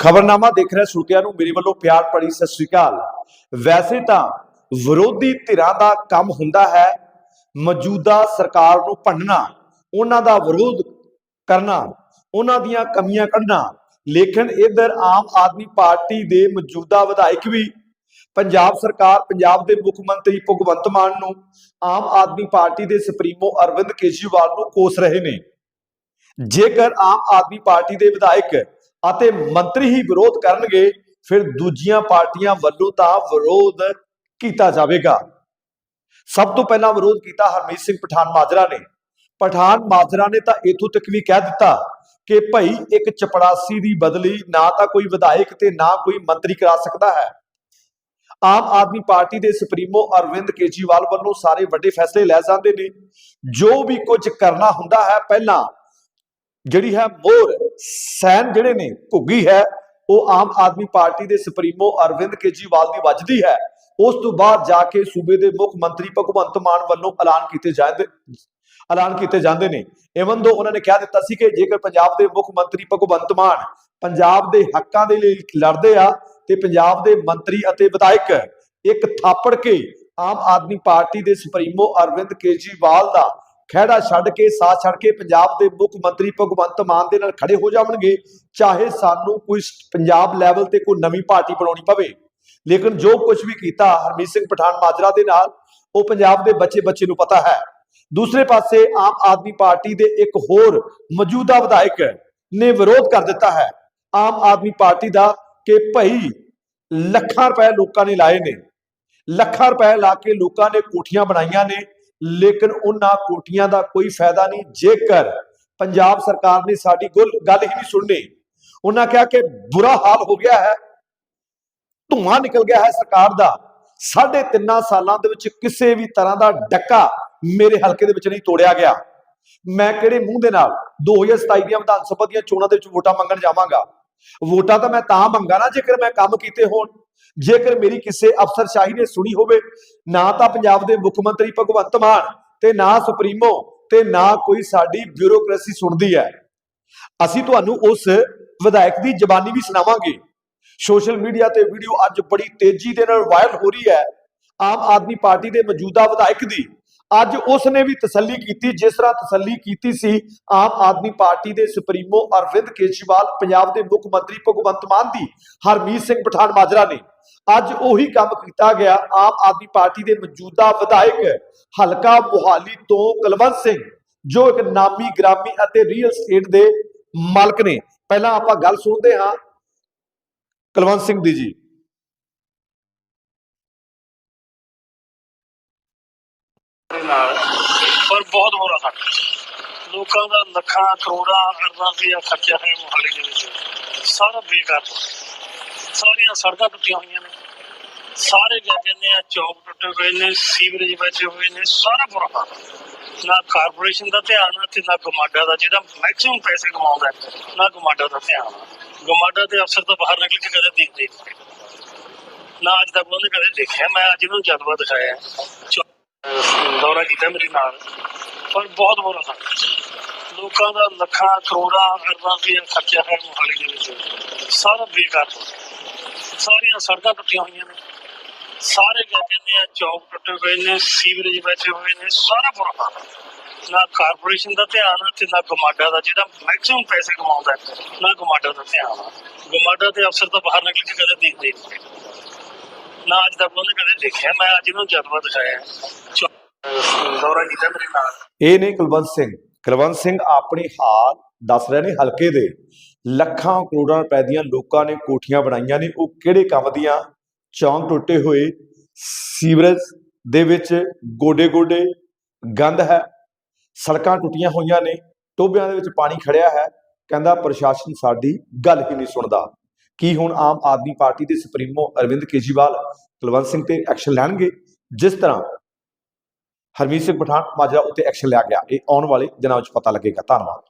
ਖਬਰਨਾਮਾ ਦੇਖ ਰਹੇ ਸਰੋਤਿਆਂ ਨੂੰ ਮੇਰੇ ਵੱਲੋਂ ਪਿਆਰ ਭਰੀ ਸਤਿ ਸ੍ਰੀ ਅਕਾਲ। ਵੈਸੇ ਤਾਂ ਵਿਰੋਧੀ ਧਿਰਾਂ ਦਾ ਕੰਮ ਹੁੰਦਾ ਹੈ ਮੌਜੂਦਾ ਸਰਕਾਰ ਨੂੰ ਭੰਡਣਾ, ਉਹਨਾਂ ਦਾ ਵਿਰੋਧ ਕਰਨਾ, ਉਹਨਾਂ ਦੀਆਂ ਕਮੀਆਂ ਕੱਢਣਾ। ਲੇਕਿਨ ਇਧਰ ਆਮ ਆਦਮੀ ਪਾਰਟੀ ਦੇ ਮੌਜੂਦਾ ਵਿਧਾਇਕ ਵੀ ਪੰਜਾਬ ਸਰਕਾਰ, ਪੰਜਾਬ ਦੇ ਮੁੱਖ ਮੰਤਰੀ ਭਗਵੰਤ ਮਾਨ ਨੂੰ ਆਮ ਆਦਮੀ ਪਾਰਟੀ ਦੇ ਸੁਪਰੀਮੋ ਅਰਵਿੰਦ ਕੇਜਰੀਵਾਲ ਨੂੰ ਕੋਸ ਰਹੇ ਨੇ। ਜੇਕਰ ਆਮ ਆਦਮੀ ਪਾਰਟੀ ਦੇ ਵਿਧਾਇਕ ਅਤੇ ਮੰਤਰੀ ਹੀ ਵਿਰੋਧ ਕਰਨਗੇ, ਫਿਰ ਦੂਜੀਆਂ ਪਾਰਟੀਆਂ ਵੱਲੋਂ ਤਾਂ ਵਿਰੋਧ ਕੀਤਾ ਜਾਵੇਗਾ। ਸਭ ਤੋਂ ਪਹਿਲਾਂ ਵਿਰੋਧ ਕੀਤਾ ਹਰਮੀਤ ਸਿੰਘ ਪਠਾਨ ਮਾਜਰਾ ਨੇ। ਪਠਾਨ ਮਾਜਰਾ ਨੇ ਤਾਂ ਇਥੋਂ ਤੱਕ ਵੀ ਕਹਿ ਦਿੱਤਾ ਕਿ ਭਾਈ ਇੱਕ ਚਪੜਾਸੀ ਦੀ ਬਦਲੀ ਨਾ ਤਾਂ ਕੋਈ ਵਿਧਾਇਕ ਤੇ ਨਾ ਕੋਈ ਮੰਤਰੀ ਕਰਾ ਸਕਦਾ ਹੈ। ਆਮ ਆਦਮੀ ਪਾਰਟੀ ਦੇ ਸੁਪਰੀਮੋ ਅਰਵਿੰਦ ਕੇਜਰੀਵਾਲ ਵੱਲੋਂ ਸਾਰੇ ਵੱਡੇ ਫੈਸਲੇ ਲੈ ਜਾਂਦੇ ਨੇ। ਜੋ ਵੀ ਕੁਝ ਕਰਨਾ ਹੁੰਦਾ ਹੈ, ਪਹਿਲਾਂ ਜਿਹੜੀ ਹੈ ਮੋਰ ਸੈਨ ਜਿਹੜੇ ਨੇ ਘੁੱਗੀ ਹੈ, ਉਹ ਆਮ ਆਦਮੀ ਪਾਰਟੀ ਦੇ ਸੁਪਰੀਮੋ ਅਰਵਿੰਦ ਕੇਜਰੀਵਾਲ ਦੀ ਵੱਜਦੀ ਹੈ। ਉਸ ਤੋਂ ਬਾਅਦ ਜਾ ਕੇ ਸੂਬੇ ਦੇ ਮੁੱਖ ਮੰਤਰੀ ਭਗਵੰਤ ਮਾਨ ਵੱਲੋਂ ਐਲਾਨ ਕੀਤੇ ਜਾਂਦੇ, ਐਲਾਨ ਕੀਤੇ ਜਾਂਦੇ ਨੇ। ਇਵਨ ਦੋ ਉਹਨਾਂ ਨੇ ਕਹਿ ਦਿੱਤਾ ਸੀ ਕਿ ਜੇਕਰ ਪੰਜਾਬ ਦੇ ਮੁੱਖ ਮੰਤਰੀ ਭਗਵੰਤ ਮਾਨ ਪੰਜਾਬ ਦੇ ਹੱਕਾਂ ਦੇ ਲਈ ਲੜਦੇ ਆ, ਤੇ ਪੰਜਾਬ ਦੇ ਮੰਤਰੀ ਅਤੇ ਵਿਧਾਇਕ ਇੱਕ ਥਾਪੜ ਕੇ ਆਮ ਆਦਮੀ ਪਾਰਟੀ ਦੇ ਸੁਪਰੀਮੋ ਅਰਵਿੰਦ ਕੇਜਰੀਵਾਲ ਦਾ ਖਹਿੜਾ ਛੱਡ ਕੇ, ਸਾਥ ਛੱਡ ਕੇ ਪੰਜਾਬ ਦੇ ਮੁੱਖ ਮੰਤਰੀ ਭਗਵੰਤ ਮਾਨ ਦੇ ਨਾਲ ਖੜੇ ਹੋ ਜਾਣਗੇ ਚਾਹੇ ਸਾਨੂੰ ਕੋਈ ਪੰਜਾਬ ਲੈਵਲ ਤੇ ਕੋਈ ਨਵੀਂ ਪਾਰਟੀ ਬਣਾਉਣੀ ਪਵੇ। ਲੇਕਿਨ ਜੋ ਕੁਝ ਵੀ ਕੀਤਾ ਹਰਮੀਤ ਸਿੰਘ ਪਠਾਨ ਮਾਜਰਾ ਦੇ ਨਾਲ, ਉਹ ਪੰਜਾਬ ਦੇ ਬੱਚੇ ਬੱਚੇ ਨੂੰ ਪਤਾ ਹੈ। ਦੂਸਰੇ ਪਾਸੇ ਆਮ ਆਦਮੀ ਪਾਰਟੀ ਦੇ ਇੱਕ ਹੋਰ ਮੌਜੂਦਾ ਵਿਧਾਇਕ ਨੇ ਵਿਰੋਧ ਕਰ ਦਿੱਤਾ ਹੈ। ਆਮ ਆਦਮੀ ਪਾਰਟੀ ਦਾ ਕਿ ਭਾਈ ਲੱਖਾਂ ਰੁਪਏ ਲੋਕਾਂ ਨੇ ਲਾਏ ਨੇ। ਲੱਖਾਂ ਰੁਪਏ ਲਾ ਕੇ ਲੋਕਾਂ ਨੇ ਕੋਠੀਆਂ ਬਣਾਈਆਂ ਨੇ। ਲੇਕਿਨ ਉਹਨਾਂ ਕੋਠੀਆਂ ਦਾ ਕੋਈ ਫਾਇਦਾ ਨਹੀਂ। ਜੇਕਰ ਪੰਜਾਬ ਸਰਕਾਰ ਨੇ ਸਾਡੀ ਗੱਲ ਹੀ ਨਹੀਂ ਸੁਣਨੀ, ਉਹਨਾਂ ਕਿਹਾ ਕਿ ਬੁਰਾ ਹਾਲ ਹੋ ਗਿਆ ਹੈ, ਧੂਆਂ ਨਿਕਲ ਗਿਆ ਹੈ ਸਰਕਾਰ ਦਾ। ਸਾਢੇ ਤਿੰਨਾਂ ਸਾਲਾਂ ਦੇ ਵਿੱਚ ਕਿਸੇ ਵੀ ਤਰ੍ਹਾਂ ਦਾ ਡੱਕਾ ਮੇਰੇ ਹਲਕੇ ਦੇ ਵਿੱਚ ਨਹੀਂ ਤੋੜਿਆ ਗਿਆ। ਮੈਂ ਕਿਹੜੇ ਮੂੰਹ ਦੇ ਨਾਲ 2027 ਦੀਆਂ ਵਿਧਾਨ ਸਭਾ ਦੀਆਂ ਚੋਣਾਂ ਦੇ ਵਿੱਚ ਵੋਟਾਂ ਮੰਗਣ ਜਾਵਾਂਗਾ? ਵੋਟਾਂ ਤਾਂ ਮੈਂ ਤਾਂ ਮੰਗਾ ਨਾ ਜੇਕਰ ਮੈਂ ਕੰਮ ਕੀਤੇ ਹੋਣ। ਜੇਕਰ ਮੇਰੀ ਕਿਸੇ ਅਫਸਰਸ਼ਾਹੀ ਨੇ ਸੁਣੀ ਹੋਵੇ, ਨਾ ਤਾਂ ਪੰਜਾਬ ਦੇ ਮੁੱਖ ਮੰਤਰੀ ਭਗਵੰਤ ਮਾਨ ਤੇ ਨਾ ਸੁਪਰੀਮੋ ਤੇ ਨਾ ਕੋਈ ਸਾਡੀ ਬਿਊਰੋਕ੍ਰੇਸੀ ਸੁਣਦੀ ਹੈ। ਅਸੀਂ ਤੁਹਾਨੂੰ ਉਸ ਵਿਧਾਇਕ ਦੀ ਜ਼ਬਾਨੀ ਵੀ ਸੁਣਾਵਾਂਗੇ। ਸੋਸ਼ਲ ਮੀਡੀਆ ਤੇ ਵੀਡੀਓ ਅੱਜ ਬੜੀ ਤੇਜ਼ੀ ਦੇ ਨਾਲ ਵਾਇਰਲ ਹੋ ਰਹੀ ਹੈ। ਆਮ ਆਦਮੀ ਪਾਰਟੀ ਦੇ ਮੌਜੂਦਾ ਵਿਧਾਇਕ ਦੀ ਅੱਜ ਉਸ ਨੇ ਵੀ ਤਸੱਲੀ ਕੀਤੀ, ਜਿਸ ਤਰ੍ਹਾਂ ਤਸੱਲੀ ਕੀਤੀ ਸੀ ਆਮ ਆਦਮੀ ਪਾਰਟੀ ਦੇ ਸੁਪਰੀਮੋ ਅਰਵਿੰਦ ਕੇਜਰੀਵਾਲ, ਪੰਜਾਬ ਦੇ ਮੁੱਖ ਮੰਤਰੀ ਭਗਵੰਤ ਮਾਨ ਦੀ, ਹਰਮੀਤ ਸਿੰਘ ਪਠਾਨ ਮਾਜਰਾ ਨੇ। ਅੱਜ ਉਹੀ ਕੰਮ ਕੀਤਾ ਗਿਆ, ਆਮ ਆਦਮੀ ਪਾਰਟੀ ਦੇ ਮੌਜੂਦਾ ਵਿਧਾਇਕ ਹਲਕਾ ਮੁਹਾਲੀ ਤੋਂ ਕੁਲਵੰਤ ਸਿੰਘ, ਜੋ ਇੱਕ ਨਾਮੀ ਗ੍ਰਾਮੀ ਅਤੇ ਰੀਅਲ ਸਟੇਟ ਦੇ ਮਾਲਕ ਨੇ। ਪਹਿਲਾਂ ਆਪਾਂ ਗੱਲ ਸੁਣਦੇ ਹਾਂ ਕੁਲਵੰਤ ਸਿੰਘ ਦੀ ਜੀ। ਨਾਲ, ਪਰ ਬਹੁਤ ਬੁਰਾ ਹਾਲ ਲੋਕਾਂ ਦਾ ਲੱਖਾਂ, ਕਰੋੜਾਂ, ਅਰਬਾਂ ਰੁਪਇਆ ਖਰਚਾ ਹੈ ਮੁਹਾਲੀ ਦੇ ਵਿੱਚ। ਸਾਰਾ ਬੇਕਾਰ ਸਾਰੀਆਂ ਸੜਕਾਂ ਟੁੱਟੀਆਂ ਹੋਈਆਂ ਨੇ। ਸਾਰੇ ਜਾਂਦੇ ਨੇ ਆ, ਚੌਕ ਟੁੱਟੇ ਹੋਏ ਨੇ, ਸੀਵਰੇਜ ਬਚੇ ਹੋਏ ਨੇ, ਸਾਰਾ ਬੁਰਾ ਹਾਲ ਨਾ ਕਾਰਪੋਰੇਸ਼ਨ ਦਾ ਧਿਆਨ ਆ ਤੇ ਨਾ ਗਮਾਡਾ ਦਾ, ਜਿਹੜਾ ਮੈਕਸਿਮਮ ਪੈਸੇ ਕਮਾਉਂਦਾ ਨਾ ਗਮਾਡਾ ਦਾ ਧਿਆਨ ਆ। ਗਮਾਡਾ ਦੇ ਅਫਸਰ ਤਾਂ ਬਾਹਰ ਨਿਕਲ ਕੇ ਕਦੇ ਦੇਖਦੇ ਨਾ ਅੱਜ ਤੱਕ ਉਹਨੇ ਕਦੇ ਦੇਖਿਆ। ਮੈਂ ਅੱਜ ਇਹਨੂੰ ਜਲਵਾ ਦਿਖਾਇਆ। ਦੌਰਾ ਕੀਤਾ ਮੇਰੇ ਨਾਲ। ਪਰ ਬਹੁਤ ਬੁਰਾ ਹਾਲ ਲੋਕਾਂ ਦਾ ਲੱਖਾਂ, ਕਰੋੜਾਂ ਅਰਬਾਂ ਰੁਪਇਆ ਖਰਚਾ ਹੈ ਮੁਹਾਲੀ ਦੇ ਵਿੱਚ। ਸਾਰਾ ਬੇਕਾਰ ਸਾਰੀਆਂ ਸੜਕਾਂ ਟੁੱਟੀਆਂ ਹੋਈਆਂ ਨੇ। ਸਾਰੇ ਜਾਂਦੇ ਨੇ ਆ ਚੌਕ ਟੁੱਟੇ ਹੋਏ ਨੇ, ਸੀਵਰੇਜ ਬੈਠੇ ਹੋਏ ਨੇ। ਸਾਰਾ ਬੁਰਾ ਹਾਲ ਨਾ ਕਾਰਪੋਰੇਸ਼ਨ ਦਾ ਧਿਆਨ ਤੇ ਨਾ ਗਮਾਡਾ ਦਾ, ਜਿਹੜਾ ਮੈਕਸਿਮਮ ਪੈਸੇ ਕਮਾਉਂਦਾ ਨਾ ਗਮਾਡਾ ਦਾ ਧਿਆਨ ਆ ਗਮਾਡਾ ਦੇ ਅਫਸਰ ਤਾਂ ਬਾਹਰ ਨਿਕਲ ਕੇ ਕਦੇ ਦੇਖਦੇ ਨਹੀਂ। ਨਾ ਅੱਜ ਤੱਕ ਉਹਨੇ ਕਦੇ ਦੇਖਿਆ? ਮੈਂ ਅੱਜ ਇਹਨੂੰ ਜਲਵਾ ਦਿਖਾਇਆ। ਦੌਰਾ ਕੀਤਾ ਮੇਰੇ ਨਾਲ। ਇਹ ਨੇ ਕੁਲਵੰਤ ਸਿੰਘ। ਕੁਲਵੰਤ ਸਿੰਘ ਆਪਣੇ ਹਾਲ ਦੱਸ ਰਹੇ ਨੇ ਹਲਕੇ ਦੇ। ਲੱਖਾਂ ਕਰੋੜਾਂ ਰੁਪਏ ਦੀਆਂ ਲੋਕਾਂ ਨੇ ਕੋਠੀਆਂ ਬਣਾਈਆਂ ਨੇ। ਉਹ ਕਿਹੜੇ ਕੰਮ ਦੀਆਂ? ਚੌਂਕ ਟੁੱਟੇ ਹੋਏ। ਸੀਵਰੇਜ ਦੇ ਵਿੱਚ ਗੋਡੇ ਗੋਡੇ ਗੰਦ ਹੈ। ਸੜਕਾਂ ਟੁੱਟੀਆਂ ਹੋਈਆਂ ਨੇ। ਟੋਬਿਆਂ ਦੇ ਵਿੱਚ ਪਾਣੀ ਖੜਿਆ ਹੈ। ਕਹਿੰਦਾ, ਪ੍ਰਸ਼ਾਸਨ ਸਾਡੀ ਗੱਲ ਹੀ ਨਹੀਂ ਸੁਣਦਾ। ਕੀ ਹੁਣ ਆਮ ਆਦਮੀ ਪਾਰਟੀ ਦੇ ਸੁਪਰੀਮੋ ਅਰਵਿੰਦ ਕੇਜਰੀਵਾਲ, ਕੁਲਵੰਤ ਸਿੰਘ ਤੇ ਐਕਸ਼ਨ ਲੈਣਗੇ? ਜਿਸ ਤਰ੍ਹਾਂ ਹਰਮੀਤ ਸਿੰਘ ਪਠਾਨ ਮਾਜਰਾ ਉੱਤੇ ਐਕਸ਼ਨ ਲਿਆ ਗਿਆ, ਇਹ ਆਉਣ ਵਾਲੇ ਦਿਨਾਂ ਵਿੱਚ ਪਤਾ ਲੱਗੇਗਾ। ਧੰਨਵਾਦ।